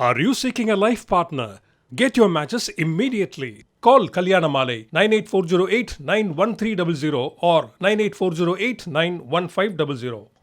Are you seeking a life partner? Get your matches immediately. Call Kalyanamale 98408 91300 or 98408 91500.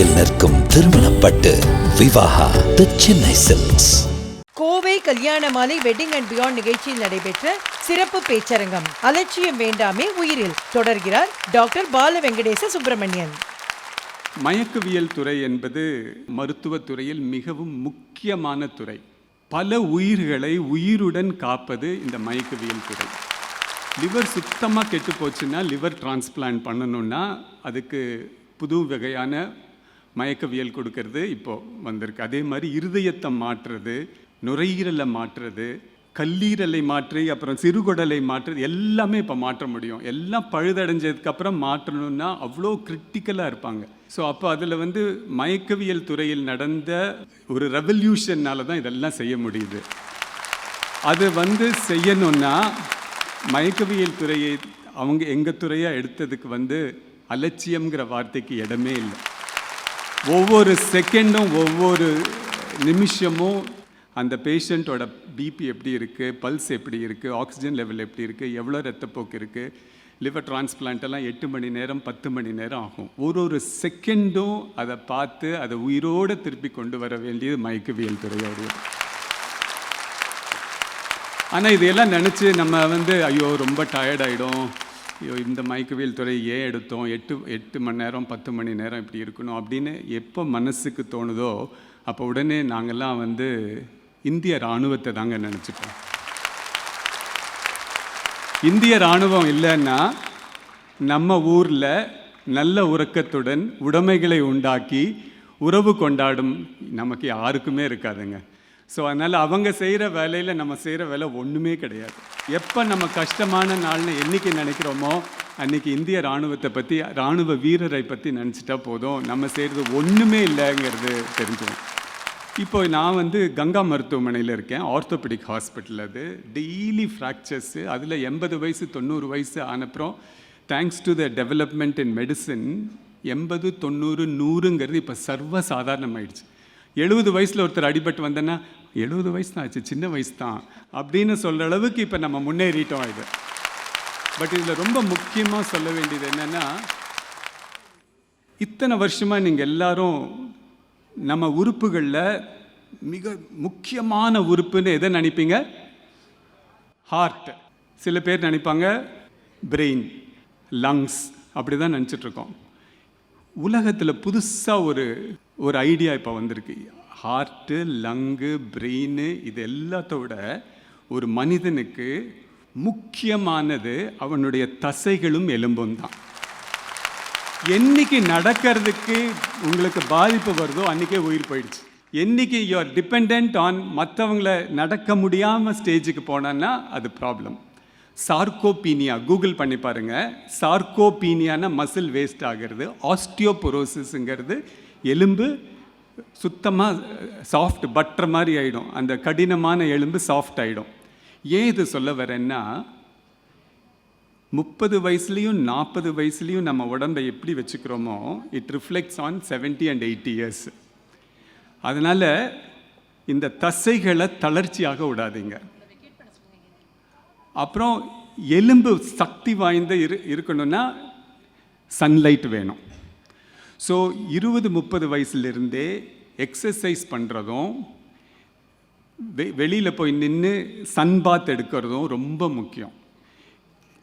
நினைவில் நிற்கும் திருமணப்பட்டு Vivaha the Chennai silks Kovai Kalyana Malai wedding and beyond நிகழ்ச்சியில் நடைபெற்ற சிறப்பு பேச்சரங்கம் அலட்சியம் வேண்டாமே உயிரில் தொடர்கிறார் டாக்டர் பால வெங்கடேச சுப்பிரமணியன். மயக்கவியல் துறை என்பது மருத்துவத் துறையில் மிகவும் முக்கியமான துறை. பல உயிர்களை உயிருடன் காப்பது இந்த மயக்கவியல் துறை. லிவர் சுத்தமாக கெட்டு போச்சுன்னா லிவர் டிரான்ஸ்பிளான்ட் பண்ணணும்னா அதுக்கு புது வகையான மயக்கவியல் கொடுக்கறது இப்போது வந்திருக்கு. அதே மாதிரி இருதயத்தை மாற்றுறது நுரையீரலை மாற்றுறது கல்லீரலை மாற்றி அப்புறம் சிறுகுடலை மாற்றுறது எல்லாமே இப்போ மாற்ற முடியும். எல்லாம் பழுதடைஞ்சதுக்கப்புறம் மாற்றணும்னா அவ்வளோ கிரிட்டிக்கலாக இருப்பாங்க. ஸோ அப்போ அதில் வந்து மயக்கவியல் துறையில் நடந்த ஒரு ரெவல்யூஷன்னால தான் இதெல்லாம் செய்ய முடியுது. அது வந்து செய்யணும்னா மயக்கவியல் துறையை அவங்க எங்கள் துறையாக எடுத்ததுக்கு வந்து அலட்சியம்ங்கிற வார்த்தைக்கு இடமே இல்லை. ஒவ்வொரு செகண்டும் ஒவ்வொரு நிமிஷமும் அந்த பேஷண்ட்டோட பிபி எப்படி இருக்குது பல்ஸ் எப்படி இருக்குது ஆக்சிஜன் லெவல் எப்படி இருக்குது எவ்வளோ ரத்தப்போக்கு இருக்குது லிவர் டிரான்ஸ்பிளான்ட் எல்லாம் எட்டு மணி நேரம் பத்து மணி நேரம் ஆகும். ஒரு ஒரு செகண்டும் அதை பார்த்து அதை உயிரோடு திருப்பி கொண்டு வர வேண்டியது மயக்கவியல் துறையோடைய ஆனால் இதையெல்லாம் நினச்சி நம்ம வந்து ஐயோ ரொம்ப டயர்டாயிடும் ஐயோ இந்த மயக்கவியல் துறை ஏன் எடுத்தோம்? எட்டு எட்டு மணி நேரம் பத்து மணி நேரம் இப்படி இருக்கணும் அப்படின்னு எப்போ மனசுக்கு தோணுதோ அப்போ உடனே நாங்கள்லாம் வந்து இந்திய இராணுவத்தை தாங்க நினச்சிப்போம் இந்திய இராணுவம் இல்லைன்னா நம்ம ஊரில் நல்ல உறக்கத்துடன் உடைமைகளை உண்டாக்கி உறவு கொண்டாடும் நமக்கு யாருக்குமே இருக்காதுங்க. ஸோ அதனால் அவங்க செய்கிற வேலையில் நம்ம செய்கிற வேலை ஒன்றுமே கிடையாது. எப்போ நம்ம கஷ்டமான நாள்னு என்னைக்கு நினைக்கிறோமோ அன்றைக்கி இந்திய இராணுவத்தை பற்றி இராணுவ வீரரை பற்றி நினச்சிட்டா போதும். நம்ம செய்கிறது ஒன்றுமே இல்லைங்கிறது தெரிஞ்சிடும் இப்போ நான் வந்து கங்கா மருத்துவமனையில் இருக்கேன். ஆர்த்தோபெடிக் ஹாஸ்பிட்டல் அது. டெய்லி ஃப்ராக்சர்ஸு அதில் எண்பது வயசு தொண்ணூறு வயசு ஆனப்புறம் thanks to the development in medicine எண்பது தொண்ணூறு நூறுங்கிறது இப்போ சர்வ சாதாரணமாயிடுச்சு. எழுபது வயசில் ஒருத்தர் அடிபட்டு வந்தேன்னா எழுபது வயசு தான் ஆச்சு சின்ன வயசு தான் அப்படின்னு சொல்கிற அளவுக்கு இப்போ நம்ம முன்னேறிட்டோம் இது. பட் இதில் ரொம்ப முக்கியமாக சொல்ல வேண்டியது என்னென்னா இத்தனை வருஷமாக நீங்கள் எல்லாரும் நம்ம உறுப்புகளில் மிக முக்கியமான உறுப்புன்னு எதை நினைப்பீங்க? ஹார்ட் சில பேர் நினைப்பாங்க பிரெயின் லங்ஸ் அப்படி தான் நினச்சிட்ருக்கோம் உலகத்தில் புதுசாக ஒரு ஒரு ஐடியா இப்போ வந்திருக்கு. ஹார்ட்டு லங்கு பிரெயின் இது எல்லாத்தோட ஒரு மனிதனுக்கு முக்கியமானது அவனுடைய தசைகளும் எலும்பும் தான். என்னைக்கு நடக்கிறதுக்கு உங்களுக்கு பாதிப்பு வருதோ அன்றைக்கே உயிர் போயிடுச்சு. என்னைக்கு யூ ஆர் டிபெண்ட் ஆன் மற்றவங்கள நடக்க முடியாமல் ஸ்டேஜுக்கு போனான்னா அது ப்ராப்ளம் சார்கோபீனியா கூகுள் பண்ணி பாருங்கள் சார்கோபீனியான மசில் வேஸ்ட் ஆகிறது ஆஸ்டியோபொரோசிஸுங்கிறது எலும்பு சுத்தமாக சாஃப்ட் பட்டர் மாதிரி ஆகிடும் அந்த கடினமான எலும்பு சாஃப்ட் ஆகிடும் ஏன் இது சொல்ல வரேன்னா முப்பது வயசுலேயும் நாற்பது வயசுலேயும் நம்ம உடம்பை எப்படி வச்சுக்கிறோமோ it reflects on 70 and eighty years அதனால் இந்த தசைகளை தளர்ச்சியாக விடாதீங்க. அப்புறம் எலும்பு சக்தி வாய்ந்த இரு இருக்கணும்னா சன்லைட் வேணும். ஸோ இருபது முப்பது வயசுலேருந்தே எக்ஸசைஸ் பண்ணுறதும் வெ வெளியில் போய் நின்று சன்பாத் எடுக்கிறதும் ரொம்ப முக்கியம்.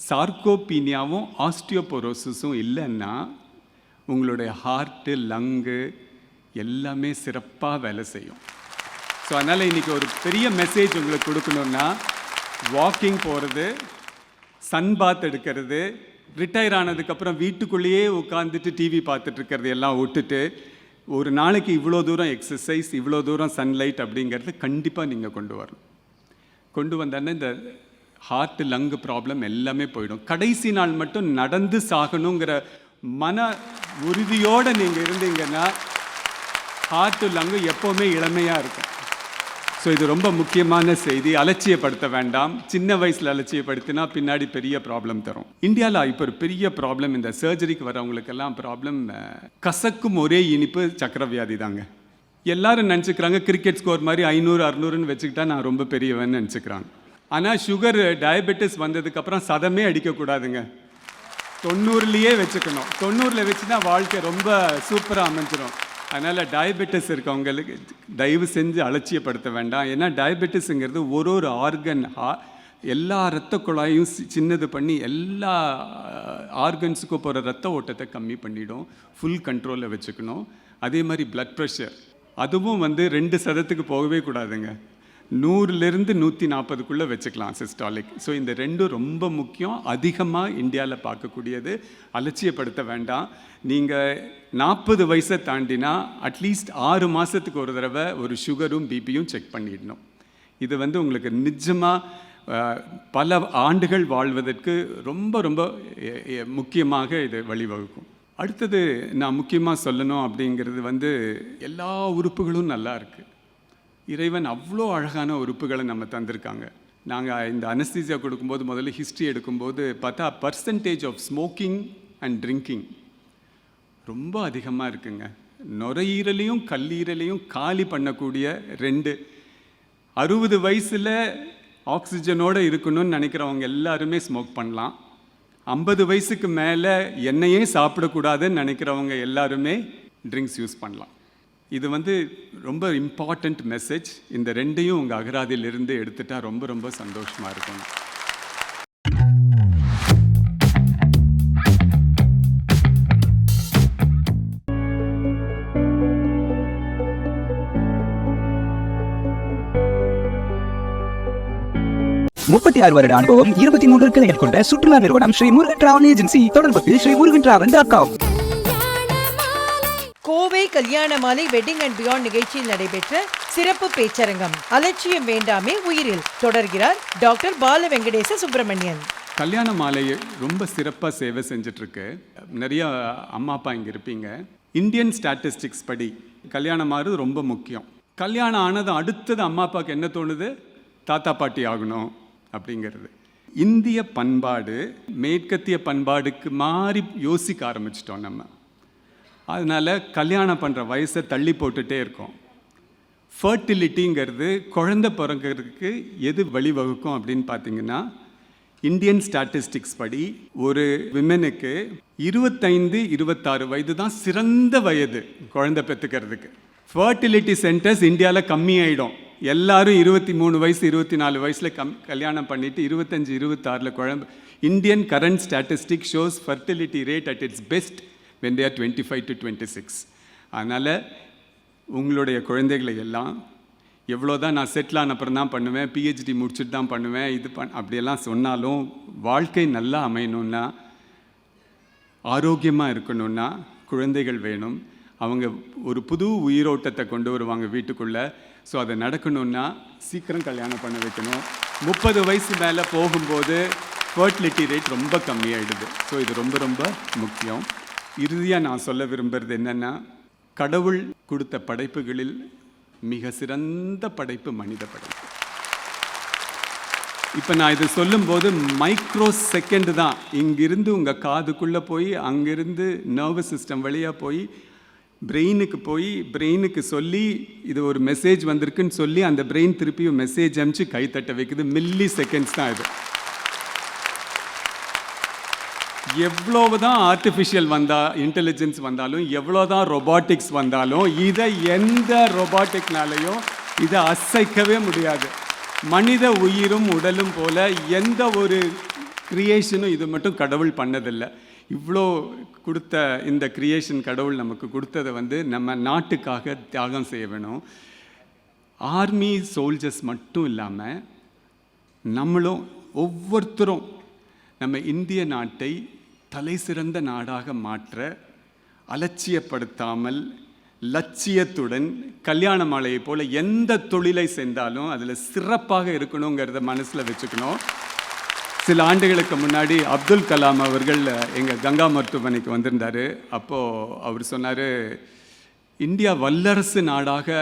சார்கோபீனியாவும் ஆஸ்டியோபோரோசிஸும் இல்லைன்னா உங்களுடைய ஹார்ட்டு லங்கு எல்லாமே சிறப்பாக வேலை செய்யும். ஸோ அதனால் இன்றைக்கி ஒரு பெரிய மெசேஜ் உங்களுக்கு கொடுக்கணுன்னா வாக்கிங் போகிறது சன் பாத் எடுக்கிறது ரிட்டையர் ஆனதுக்கப்புறம் வீட்டுக்குள்ளேயே உட்காந்துட்டு டிவி பார்த்துட்டு இருக்கிறது எல்லாம் விட்டுட்டு ஒரு நாளைக்கு இவ்வளோ தூரம் எக்ஸசைஸ் இவ்வளோ தூரம் சன்லைட் அப்படிங்கிறது கண்டிப்பாக நீங்கள் கொண்டு வரணும். கொண்டு வந்தோன்னே இந்த ஹார்ட் லங்கு ப்ராப்ளம் எல்லாமே போயிடும். கடைசி நாள் மட்டும் நடந்து சாகணுங்கிற மன உறுதியோடு நீங்கள் இருந்தீங்கன்னா ஹார்ட்டு லங்கு எப்போவுமே இளமையாக இருக்கும். ஸோ இது ரொம்ப முக்கியமான செய்தி. அலட்சியப்படுத்த வேண்டாம். சின்ன வயசில் அலட்சியப்படுத்தினா பின்னாடி பெரிய ப்ராப்ளம் தரும். இந்தியாவில் இப்போ ஒரு பெரிய ப்ராப்ளம் இந்த சர்ஜரிக்கு வரவங்களுக்கெல்லாம் ப்ராப்ளம் கசக்கும் ஒரே இனிப்பு சக்கரவியாதி தாங்க. எல்லாரும் நினச்சிக்கிறாங்க கிரிக்கெட் ஸ்கோர் மாதிரி ஐநூறு அறுநூறுன்னு வச்சுக்கிட்டா நான் ரொம்ப பெரியவன் நினச்சிக்கிறாங்க ஆனால் சுகர் டயபெட்டிஸ் வந்ததுக்கப்புறம் சதமே அடிக்கக்கூடாதுங்க தொண்ணூறுலேயே வச்சுக்கணும். தொண்ணூறில் வச்சுனா வாழ்க்கை ரொம்ப சூப்பராக அமைஞ்சிடும் அதனால் டயபெட்டிஸ் இருக்கவங்களுக்கு தயவு செஞ்சு அலட்சியப்படுத்த வேண்டாம். ஏன்னா டயபெட்டிஸுங்கிறது ஒரு ஒரு ஆர்கன் எல்லா இரத்த குழாயும் சி- சின்னது பண்ணி எல்லா ஆர்கன்ஸுக்கும் போகிற ரத்த ஓட்டத்தை கம்மி பண்ணிடும். ஃபுல் கண்ட்ரோலில் வச்சுக்கணும். அதே மாதிரி ப்ளட் ப்ரெஷர் அதுவும் வந்து ரெண்டு சதத்துக்கு போகவே கூடாதுங்க. நூறுலேருந்து நூற்றி நாற்பதுக்குள்ளே வச்சுக்கலாம் சிஸ்டாலிக் ஸோ இந்த ரெண்டும் ரொம்ப முக்கியம். அதிகமாக இந்தியாவில் பார்க்கக்கூடியது. அலட்சியப்படுத்த வேண்டாம். நீங்கள் நாற்பது வயசை தாண்டினா அட்லீஸ்ட் ஆறு மாதத்துக்கு ஒரு தடவை ஒரு சுகரும் பிபியும் செக் பண்ணிடணும். இது வந்து உங்களுக்கு நிஜமாக பல ஆண்டுகள் வாழ்வதற்கு ரொம்ப ரொம்ப முக்கியமாக இது வழிவகுக்கும். அடுத்தது நான் முக்கியமாக சொல்லணும் அப்படிங்கிறது வந்து எல்லா உறுப்புகளும் நல்லா இருக்குது இறைவன் அவ்வளோ அழகான உறுப்புகளை நம்ம தந்திருக்காங்க. நாங்கள் இந்த அனஸ்தீசியா கொடுக்கும்போது முதல்ல ஹிஸ்ட்ரி எடுக்கும்போது பார்த்தா percentage of smoking and drinking ரொம்ப அதிகமாக இருக்குங்க. நுரையீரலையும் கல்லீரலையும் காலி பண்ணக்கூடிய ரெண்டு. அறுபது வயசில் ஆக்சிஜனோடு இருக்கணும்னு நினைக்கிறவங்க எல்லாருமே ஸ்மோக் பண்ணலாம். ஐம்பது வயசுக்கு மேலே எண்ணெயே சாப்பிடக்கூடாதுன்னு நினைக்கிறவங்க எல்லாருமே ட்ரிங்க்ஸ் யூஸ் பண்ணலாம். இது வந்து ரொம்ப இம்பார்ட்டண்ட் மெசேஜ் இந்த ரெண்டையும் உங்கள் அகராதியிலிருந்து எடுத்துட்டா ரொம்ப ரொம்ப சந்தோஷமாக இருக்கும். முப்பத்தி ஆறு வருட அனுபவம் இருபத்தி மூன்று கிளைகள் கொண்ட சுற்றுலா நிறுவனம் ஸ்ரீ முருகன் டிராவல் ஏஜென்சி தொடர்புக்கு Sri Murugan travel dot com Kovai Kalyana Malai wedding and beyond நிகழ்ச்சியில் நடைபெற்ற சிறப்பு பேச்சரங்கம் அலட்சியம் வேண்டாமே உயிரில் தொடர்கிறார் டாக்டர் பால வெங்கடேச சுப்பிரமணியன். கல்யாண மாலையை ரொம்ப சிறப்பாக சேவை செஞ்சிட்ருக்கு. நிறைய அம்மா அப்பா இங்கே இருப்பீங்க. இந்தியன் ஸ்டாட்டிஸ்டிக்ஸ் படி கல்யாணம் ஆகிறது ரொம்ப முக்கியம். கல்யாணம் ஆனது அடுத்தது அம்மா அப்பாவுக்கு என்ன தோணுது? தாத்தா பாட்டி ஆகணும் அப்படிங்கிறது. இந்திய பண்பாடு மேற்கத்திய பண்பாடுக்கு மாறி யோசிக்க ஆரம்பிச்சிட்டோம் நம்ம. அதனால் கல்யாணம் பண்ணுற வயசை தள்ளி போட்டுகிட்டே இருக்கோம். ஃபர்டிலிட்டிங்கிறது குழந்தை பிறங்கிறதுக்கு எது வழிவகுக்கும் அப்படின்னு பார்த்தீங்கன்னா இந்தியன் ஸ்டாட்டிஸ்டிக்ஸ் படி ஒரு விமனுக்கு இருபத்தைந்து இருபத்தாறு வயது தான் சிறந்த வயது குழந்தை பெற்றுக்கிறதுக்கு ஃபர்டிலிட்டி சென்டர்ஸ் இந்தியாவில் கம்மியாயிடும். எல்லாரும் இருபத்தி மூணு வயசு இருபத்தி நாலு வயசில் கம் கல்யாணம் பண்ணிவிட்டு இருபத்தஞ்சி இருபத்தாறில் குழம்பு. Indian current statistic shows fertility rate at its best when there twenty five to twenty six அதனால் உங்களுடைய குழந்தைகளை எல்லாம் எவ்வளோ தான் நான் செட்டில் ஆன அப்புறம் தான் பண்ணுவேன் பிஹெச்டி முடிச்சுட்டு தான் பண்ணுவேன் இது பண் அப்படியெல்லாம் சொன்னாலும் வாழ்க்கை நல்லா அமையணும்னா ஆரோக்கியமாக இருக்கணும்னா குழந்தைகள் வேணும். அவங்க ஒரு புது உயிரோட்டத்தை கொண்டு வருவாங்க வீட்டுக்குள்ளே. ஸோ அதை நடக்கணும்னா சீக்கிரம் கல்யாணம் பண்ண வைக்கணும். முப்பது வயசு மேலே போகும்போது ஃபர்டிலிட்டி ரேட் ரொம்ப கம்மியாயிடுது. ஸோ இது ரொம்ப ரொம்ப முக்கியம். இறுதியாக நான் சொல்ல விரும்புகிறது என்னென்னா கடவுள் கொடுத்த படைப்புகளில் மிக சிறந்த படைப்பு மனித படைப்பு. இப்போ நான் இது சொல்லும்போது மைக்ரோ செகண்ட் தான். இங்கிருந்து உங்கள் காதுக்குள்ளே போய் அங்கிருந்து நர்வஸ் சிஸ்டம் வழியாக போய் பிரெயினுக்கு போய் பிரெயினுக்கு சொல்லி இது ஒரு மெசேஜ் வந்திருக்குன்னு சொல்லி அந்த பிரெயின் திருப்பியும் மெசேஜ் அனுப்பிச்சு கைத்தட்ட வைக்குது. மில்லி செகண்ட்ஸ் தான் இது. எவ்வளவுதான் ஆர்டிஃபிஷியல் வந்தா இன்டெலிஜென்ஸ் வந்தாலும் எவ்வளோதான் ரொபாட்டிக்ஸ் வந்தாலும் இதை எந்த ரொபாட்டிக்னாலையும் இதை அசைக்கவே முடியாது. மனித உயிரும் உடலும் போல எந்த ஒரு கிரியேஷனும் இது மட்டும் கடவுள் பண்ணதில்லை. இவ்வளோ கொடுத்த இந்த கிரியேஷன் கடவுள் நமக்கு கொடுத்ததை வந்து நம்ம நாட்டுக்காக தியாகம் செய்ய வேணும். ஆர்மி சோல்ஜர்ஸ் மட்டும் இல்லாமல் நம்மளும் ஒவ்வொருத்தரும் நம்ம இந்திய நாட்டை தலை சிறந்த நாடாக மாற்ற அலட்சியப்படுத்தாமல் லட்சியத்துடன் கல்யாண மாலையை போல் எந்த தொழிலை செஞ்சாலும் அதில் சிறப்பாக இருக்கணுங்கிறத மனசில் வச்சுக்கணும். சில ஆண்டுகளுக்கு முன்னாடி அப்துல் கலாம் அவர்கள் எங்கள் கங்கா மருத்துவமனைக்கு வந்திருந்தார். அப்போது அவர் சொன்னார் இந்தியா வல்லரசு நாடாக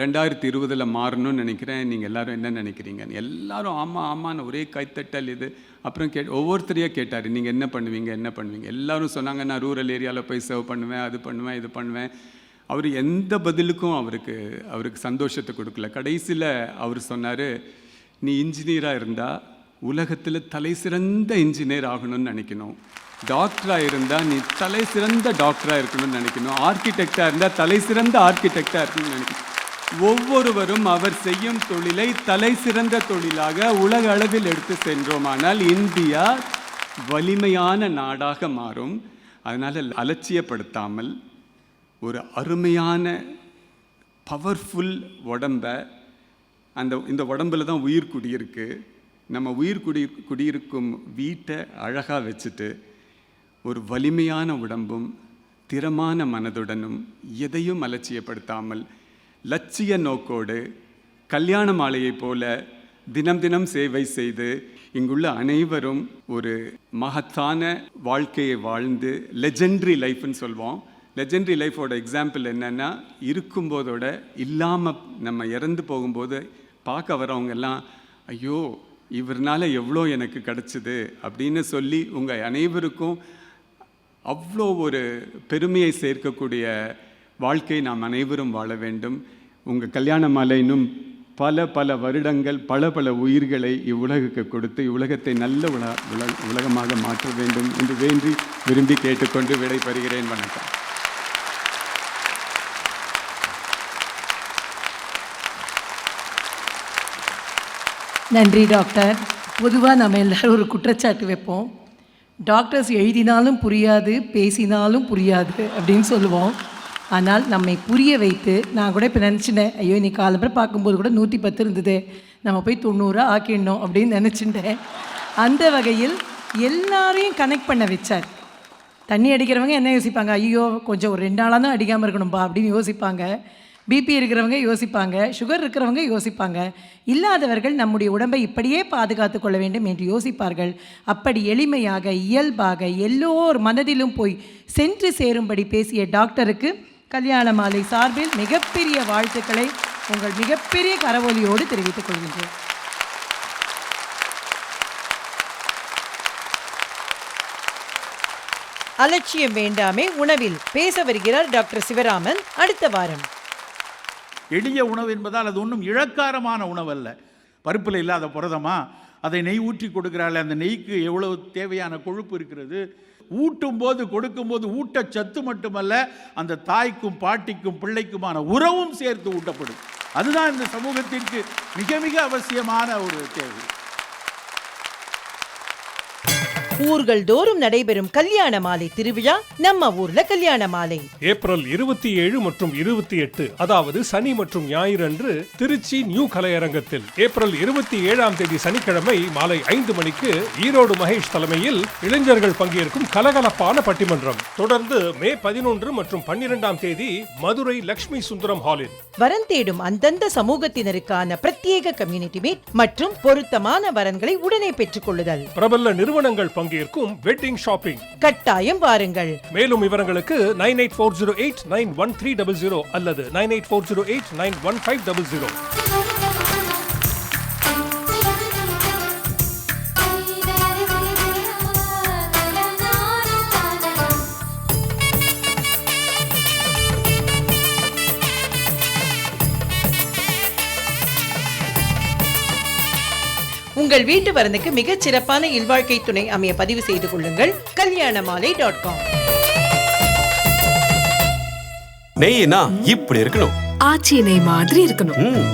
ரெண்டாயிரத்தி இருபதில் மாறணும்னு நினைக்கிறேன். நீங்கள் எல்லோரும் என்ன நினைக்கிறீங்க எல்லாரும் ஆமாம் ஆமான்னு ஒரே கைத்தட்டல் இது. அப்புறம் கே ஒவ்வொருத்தரையாக கேட்டார் நீங்கள் என்ன பண்ணுவீங்க என்ன பண்ணுவீங்க? எல்லாரும் சொன்னாங்க நான் ரூரல் ஏரியாவில் போய் சர்வ் பண்ணுவேன் அது பண்ணுவேன் இது பண்ணுவேன். அவர் எந்த பதிலுக்கும் அவருக்கு அவருக்கு சந்தோஷத்தை கொடுக்கல. கடைசியில் அவர் சொன்னார் நீ இன்ஜினியராக இருந்தால் உலகத்தில் தலை சிறந்த இன்ஜினியர் ஆகணும்னு நினைக்கணும். டாக்டராக இருந்தால் நீ தலை சிறந்த டாக்டராக இருக்கணும்னு நினைக்கணும். ஆர்கிடெக்டாக இருந்தால் தலை சிறந்த ஆர்கிடெக்டாக இருக்கணும்னு நினைக்கணும். ஒவ்வொருவரும் அவர் செய்யும் தொழிலை தலை சிறந்த தொழிலாக உலக அளவில் எடுத்து சென்றோமானால் இந்தியா வலிமையான நாடாக மாறும். அதனால் அலட்சியப்படுத்தாமல் ஒரு அருமையான பவர்ஃபுல் உடம்ப அந்த இந்த உடம்புல தான் உயிர் குடியிருக்கு. நம்ம உயிர் குடி குடியிருக்கும் வீட்டை அழகாக வச்சுட்டு ஒரு வலிமையான உடம்பும் திறமான மனதுடனும் எதையும் அலட்சியப்படுத்தாமல் லட்சிய நோக்கோடு கல்யாண மாலையைப் போல தினம் தினம் சேவை செய்து இங்குள்ள அனைவரும் ஒரு மகத்தான வாழ்க்கையை வாழ்ந்து லெஜெண்ட்ரி லைஃப்னு சொல்வோம். லெஜெண்ட்ரி லைஃபோட எக்ஸாம்பிள் என்னென்னா இருக்கும்போதோட இல்லாமல் நம்ம இறந்து போகும்போது பார்க்க வரவங்க எல்லாம் ஐயோ இவர்னால எவ்வளோ எனக்கு கிடச்சிது? அப்படின்னு சொல்லி உங்கள் அனைவருக்கும் அவ்வளோ ஒரு பெருமையை சேர்க்கக்கூடிய வாழ்க்கை நாம் அனைவரும் வாழ வேண்டும். உங்கள் கல்யாண மாலை இன்னும் பல பல வருடங்கள் பல பல உயிர்களை இவ்வுலகுக்கு கொடுத்து இவ்வுலகத்தை நல்ல உல உல உலகமாக மாற்ற வேண்டும் என்று வேண்டி விரும்பி கேட்டுக்கொண்டு விடைபெறுகிறேன். வணக்கம். நன்றி டாக்டர். பொதுவாக நம்ம எல்லோரும் ஒரு குற்றச்சாட்டு வைப்போம். டாக்டர்ஸ் எழுதினாலும் புரியாது பேசினாலும் புரியாது அப்படின்னு சொல்லுவோம். ஆனால் நம்மை புரிய வைத்து நான் கூட இப்போ நினச்சிட்டேன் ஐயோ இன்னைக்கு காலம்பரம் பார்க்கும்போது கூட நூற்றி பத்து இருந்தது. நம்ம போய் தொண்ணூறாக ஆக்கிடணும் அப்படின்னு நினச்சிட்டேன். அந்த வகையில் எல்லாரையும் கனெக்ட் பண்ண வச்சார். தண்ணி அடிக்கிறவங்க என்ன யோசிப்பாங்க? ஐயோ கொஞ்சம் ஒரு ரெண்டு நாளாக தான் அடிக்காமல் இருக்கணும்பா அப்படின்னு யோசிப்பாங்க. பிபி இருக்கிறவங்க யோசிப்பாங்க. சுகர் இருக்கிறவங்க யோசிப்பாங்க. இல்லாதவர்கள் நம்முடைய உடம்பை இப்படியே பாதுகாத்து கொள்ள வேண்டும் என்று யோசிப்பார்கள். அப்படி எளிமையாக இயல்பாக எல்லோர் மனதிலும் போய் சென்று சேரும்படி பேசிய டாக்டருக்கு கல்யாண மாலை சார்பில் மிகப்பெரிய வாழ்த்துக்களை உங்கள் மிகப்பெரிய கரவொலியோடு தெரிவித்துக் கொள்கின்றேன். அலட்சியம் வேண்டாமே உணவில் பேச வருகிறார் டாக்டர் சிவராமன். அடுத்த வாரம். எளிய உணவு என்பதால் அது ஒன்றும் இழக்காரமான உணவு அல்ல பருப்பில் இல்லாத புரதமா? அதை நெய் ஊற்றி கொடுக்கிறாள் அந்த நெய்க்கு எவ்வளவு தேவையான கொழுப்பு இருக்கிறது? ஊட்டும் போது கொடுக்கும்போது ஊட்டச்சத்து மட்டுமல்ல அந்த தாய்க்கும் பாட்டிக்கும் பிள்ளைக்குமான உறவும் சேர்த்து ஊட்டப்படும். அதுதான் இந்த சமூகத்திற்கு மிக மிக அவசியமான ஒரு தேவை. ஊர்கள் தோறும் நடைபெறும் கல்யாண மாலை திருவிழா நம்ம ஊர்ல கல்யாண மாலை. ஏப்ரல் இருபத்தி ஏழு மற்றும் இருபத்தி எட்டு அதாவது சனி மற்றும் ஞாயிறு அன்று திருச்சி நியூ கலையரங்கத்தில். ஏப்ரல் இருபத்தி ஏழாம் தேதி சனிக்கிழமை மாலை ஐந்து மணிக்கு ஈரோடு மகேஷ் தலைமையில் இளைஞர்கள் பங்கேற்கும் கலகலப்பான பட்டிமன்றம். தொடர்ந்து மே பதினொன்று மற்றும் பன்னிரெண்டாம் தேதி மதுரை லட்சுமி சுந்தரம் ஹாலில். வரன் தேடும் அந்தந்த சமூகத்தினருக்கான பிரத்யேக கம்யூனிட்டி மீட் மற்றும் பொருத்தமான வரன்களை உடனே பெற்றுக் கொள்ளுதல். பிரபல நிறுவனங்கள் பங்கேற்கும் வெட்டிங் ஷாப்பிங். கட்டாயம் வாருங்கள் மேலும் விவரங்களுக்கு nine eight four zero eight nine one three double zero அல்லது nine eight four zero eight nine one five double zero. உங்கள் வீட்டு வரனுக்கு மிகச் சிறப்பான இல்வாழ்க்கை துணை அமைய பதிவு செய்து கொள்ளுங்கள். கல்யாண மாலை டாட் காம் நெய்னா இப்படி இருக்கணும். ஆச்சி நெய் மாதிரி இருக்கணும்.